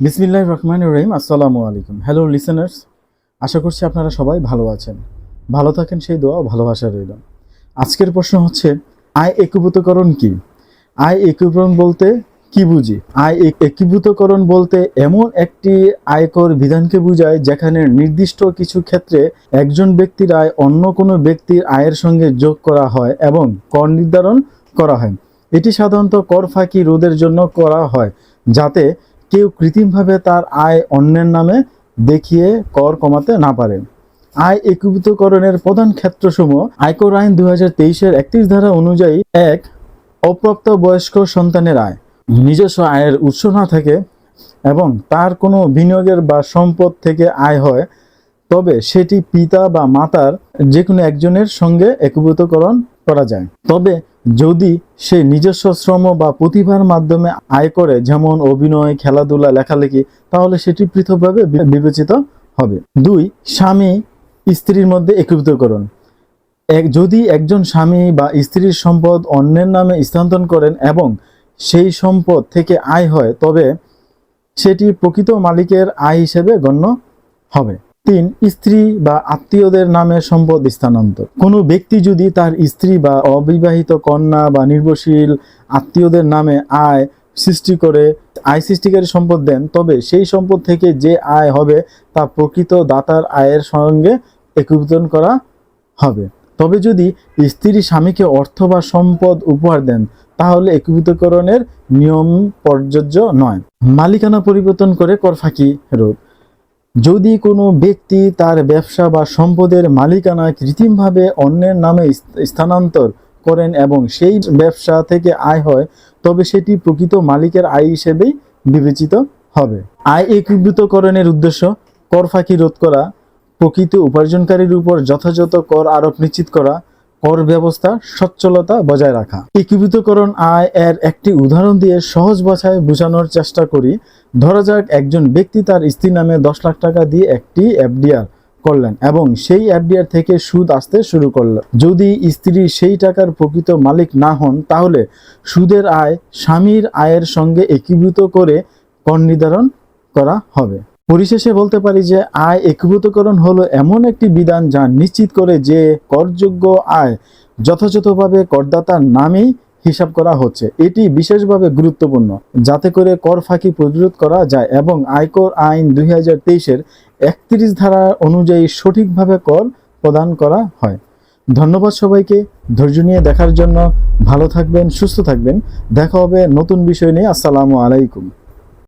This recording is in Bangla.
বিসমিল্লাহ রহমান রহিম, আসসালামু আলাইকুম। হ্যালো লিসেনার্স আশা করছি আপনারা সবাই ভালো আছেন। ভালো থাকেন সেই দোয়া ভালোবাসা রইল। আজকের প্রশ্ন হচ্ছে, আয় একীভূতকরণ কি? আয় একীভূতকরণ বলতে কি বুঝি? আয় এক- একীভূতকরণ বলতে এমন একটি আয়কর বিধানকে বোঝায় যেখানে নির্দিষ্ট কিছু ক্ষেত্রে একজন ব্যক্তির আয় অন্য কোনো ব্যক্তির আয়ের সঙ্গে যোগ করা হয় এবং কর নির্ধারণ করা হয়। এটি সাধারণত কর ফাঁকি রোধের জন্য করা হয়, যাতে কেউ কৃত্রিমভাবে তার আয় অন্যের নামে দেখিয়ে কর কমাতে না পারে। আয় একীভূতকরণের প্রধান ক্ষেত্রসমূহ আয়কর আইন দু হাজার তেইশের একত্রিশ ধারা অনুযায়ী এক, অপ্রাপ্ত বয়স্ক সন্তানের আয়, নিজস্ব আয়ের উৎস না থাকে এবং তার কোনো বিনিয়োগের বা সম্পদ থেকে আয় হয়, তবে সেটি পিতা বা মাতার যে কোনো একজনের সঙ্গে একীভূতকরণ করা যায়। তবে যদি সে নিজস্ব শ্রম বা প্রতিভার মাধ্যমে আয় করে, যেমন অভিনয়, খেলাধুলা, লেখালেখি, তাহলে সেটি পৃথকভাবে বিবেচিত হবে। দুই, স্বামী স্ত্রীর মধ্যে একীভূতকরণ। এক যদি একজন স্বামী বা স্ত্রীর সম্পদ অন্যের নামে স্থানান্তর করেন এবং সেই সম্পদ থেকে আয় হয়, তবে সেটি প্রকৃত মালিকের আয় হিসেবে গণ্য হবে। তিন স্ত্রী বা আত্মীয়দের নামে সম্পদ স্থানান্তর। কোনো ব্যক্তি যদি তার স্ত্রী বা অবিবাহিত কন্যা বা নির্ভরশীল আত্মীয়দের নামে আয় সৃষ্টি করে, আয় সৃষ্টিকারী সম্পদ দেন, তবে সেই সম্পদ থেকে যে আয় হবে তা প্রকৃত দাতার আয়ের সঙ্গে একীভূতন করা হবে। তবে যদি স্ত্রী স্বামীকে অর্থ বা সম্পদ উপহার দেন, তাহলে একীভূতকরণের নিয়ম প্রযোজ্য নয়। মালিকানা পরিবর্তন করে কর ফাঁকি রোধ। যদি কোনো ব্যক্তি তার ব্যবসা বা সম্পদের মালিকানা কৃত্রিমভাবে অন্যের নামে স্থানান্তর করেন এবং সেই ব্যবসা থেকে আয় হয়, তবে সেটি প্রকৃত মালিকের আয় হিসেবেই বিবেচিত হবে। আয় একীভূতকরণের উদ্দেশ্য কর ফাঁকি রোধ করা, প্রকৃত উপার্জনকারীর উপর যথাযথ কর আরোপ নিশ্চিত করা কর ব্যবস্থা সচ্ছলতা বজায় রাখা। একীভূতকরণ আয় এর একটি উদাহরণ দিয়ে সহজ ভাষায় বোঝানোর চেষ্টা করি। ধরা যাক একজন ব্যক্তি তার স্ত্রীর নামে দশ লাখ টাকা দিয়ে একটি এফডিআর করলেন এবং সেই এফডিআর থেকে সুদ আসতে শুরু করল। যদি স্ত্রী সেই টাকার প্রকৃত মালিক না হন, তাহলে সুদের আয় স্বামীর আয়ের সঙ্গে একীভূত করে কর নির্ধারণ করা হবে। পরিশেষে বলতে পারি যে আয় একীভূতকরণ হলো এমন একটি বিধান যা নিশ্চিত করে যে করযোগ্য আয় যথাযথভাবে করদাতার নামেই হিসাব করা হচ্ছে। এটি বিশেষভাবে গুরুত্বপূর্ণ, যাতে করে কর ফাঁকি প্রতিরোধ করা যায় এবং আয়কর আইন দুই হাজার তেইশের একত্রিশ ধারা অনুযায়ী সঠিকভাবে কর প্রদান করা হয়। ধন্যবাদ সবাইকে, ধৈর্য নিয়ে দেখার জন্য ভালো থাকবেন, সুস্থ থাকবেন। দেখা হবে নতুন বিষয় নিয়ে। আসসালামু আলাইকুম।